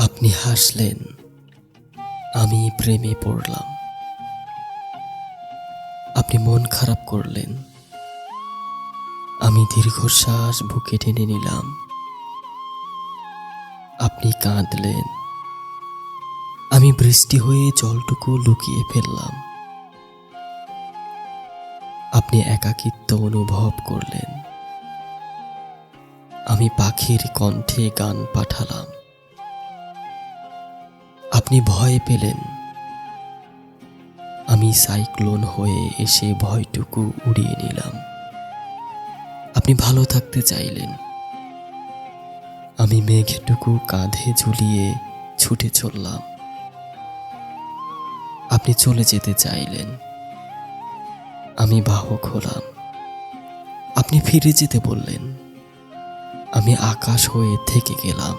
আপনি হাসলেন, আমি প্রেমে পড়লাম। আপনি মন খারাপ করলেন, আমি দীর্ঘশ্বাস বুকে টেনে নিলাম। আপনি কাঁদলেন, আমি বৃষ্টি হয়ে জলটুকু লুকিয়ে ফেললাম। আপনি একাকিত্ব অনুভব করলেন, আমি পাখির কণ্ঠে গান পাঠালাম। আপনি ভয় পেলেন। আমি সাইক্লোন হয়ে এসে ভয়টুকু উড়িয়ে নিলাম। আপনি ভালো থাকতে চাইলেন। আমি মেঘটুকু কাঁধে ঝুলিয়ে ছুটে চললাম। আপনি চলে যেতে চাইলেন। আমি বাহক হলাম। আপনি ফিরে যেতে বললেন। আমি আকাশ হয়ে থেকে গেলাম।